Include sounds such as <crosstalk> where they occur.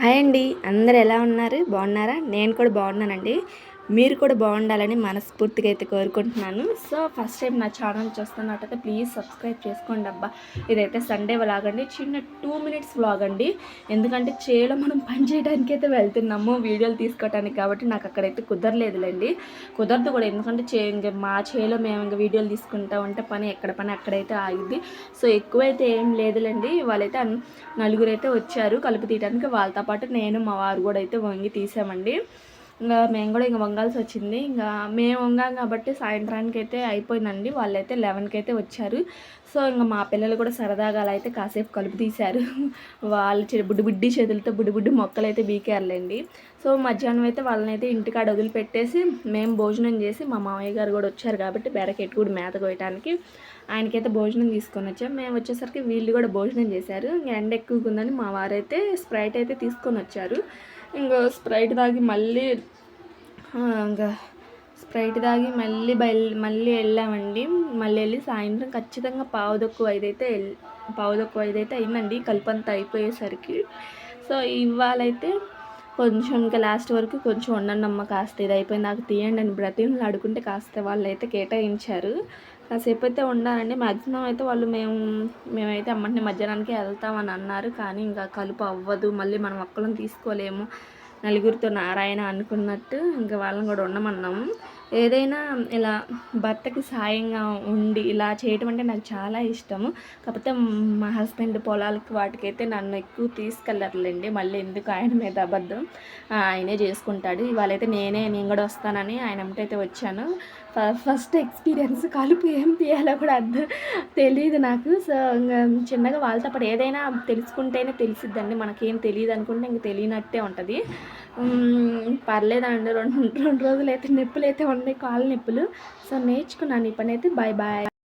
Hi అండి. అందరు ఎలా ఉన్నారు? బాగున్నారా? నేను కూడా బాగున్నానండి. మీరు కూడా బాగుండాలని మనస్ఫూర్తిగా అయితే కోరుకుంటున్నాను. సో ఫస్ట్ టైం నా ఛానల్ చూస్తున్నట్టయితే ప్లీజ్ సబ్స్క్రైబ్ చేసుకోండి అబ్బా. ఇదైతే సండే వ్లాగ్ అండి. చిన్న టూ మినిట్స్ వ్లాగ్ అండి. ఎందుకంటే చేలో మనం పని చేయడానికి అయితే వెళ్తున్నాము వీడియోలు తీసుకోవటానికి కాబట్టి నాకు అక్కడైతే కుదరలేదులేండి. కుదరదు కూడా ఎందుకంటే చే ఇంకా మా చేలో మేము ఇంకా వీడియోలు తీసుకుంటా ఉంటే పని ఎక్కడ పని అక్కడైతే ఆగింది సో ఎక్కువైతే ఏం లేదులేండి. వాళ్ళైతే నలుగురైతే నలుగురు అయితే వచ్చారు కలుపు తీయడానికి వాళ్ళతో పాటు నేను మా వారు కూడా అయితే వంగి తీసామండి. ఇంకా మేము కూడా ఇంకా వంగాల్సి వచ్చింది. ఇంకా మేము వంగాం కాబట్టి సాయంత్రానికి అయితే అయిపోయిందండి. వాళ్ళైతే లెవెన్కి అయితే వచ్చారు. సో ఇంకా మా పిల్లలు కూడా సరదాగా అలా అయితే కాసేపు కలుపు తీశారు. <laughs> వాళ్ళు బుడ్డి బుడ్డి చేతులతో బుడ్డి బుడ్డి మొక్కలు అయితే బీకేయాలండి సో మధ్యాహ్నం అయితే వాళ్ళని అయితే ఇంటికాడ వదిలిపెట్టేసి మేము భోజనం చేసి మా మామయ్య గారు కూడా వచ్చారు కాబట్టి బెరకెట్ కూడా మేత కోయటానికి ఆయనకైతే భోజనం తీసుకొని వచ్చాం. మేము వచ్చేసరికి వీళ్ళు కూడా భోజనం చేశారు. ఇంకా ఎండ ఎక్కువగా ఉందని మా వారైతే స్ప్రైట్ అయితే తీసుకొని వచ్చారు. ఇంకా స్ప్రైట్ తాగి మళ్ళీ ఇంకా స్ప్రైట్ తాగి మళ్ళీ బయలు మళ్ళీ వెళ్ళామండి. మళ్ళీ వెళ్ళి సాయంత్రం ఖచ్చితంగా పావు తక్కువ ఐదైతే పావు తక్కువ ఐదైతే అయిందండి. కలుపంతా అయిపోయేసరికి. సో ఇవాళైతే కొంచెం ఇంకా లాస్ట్ వరకు కొంచెం ఉండండి అమ్మ కాస్త ఇది అయిపోయింది. నాకు తీయండి అని బ్రతిమలు అడుగుంటే కాస్త వాళ్ళు అయితే కేటాయించారు. కాసేపు అయితే ఉండాలండి. మ్యాక్సిమం అయితే వాళ్ళు మేము మేమైతే అమ్మని మధ్యాహ్నానికి వెళ్తామని అన్నారు. కానీ ఇంకా కలుపు అవ్వదు. మళ్ళీ మనం ఒక్కళ్ళని తీసుకోలేము. నలుగురితో నారాయణ అనుకున్నట్టు ఇంకా వాళ్ళని కూడా ఉండమన్నాము. ఏదైనా ఇలా భర్తకి సాయంగా ఉండి ఇలా చేయటం అంటే నాకు చాలా ఇష్టము. కాకపోతే మా హస్బెండ్ పొలాలకి వాటికైతే నన్ను ఎక్కువ తీసుకెళ్ళర్లేండి. మళ్ళీ ఎందుకు ఆయన మీద అబద్ధం? ఆయనే చేసుకుంటాడు. ఇవాళైతే నేనే నేను కూడా వస్తానని ఆయన అయితే వచ్చాను. ఫ- ఫస్ట్ ఎక్స్పీరియన్స్ కలుపు ఏం తీయాలో కూడా అర్థం తెలియదు నాకు. సో ఇంకా చిన్నగా వాళ్ళతో పాటు ఏదైనా తెలుసుకుంటేనే తెలిసిద్దండి. మనకేం తెలియదు అనుకుంటే ఇంక తెలియనట్టే ఉంటుంది. పర్లేదండి రెండు రెండు రోజులు అయితే నొప్పులు అయితే ఉన్నాయి కాళ్ళ నొప్పులు. సో నేర్చుకున్నాను ఈ పని అయితే బాయ్ బాయ్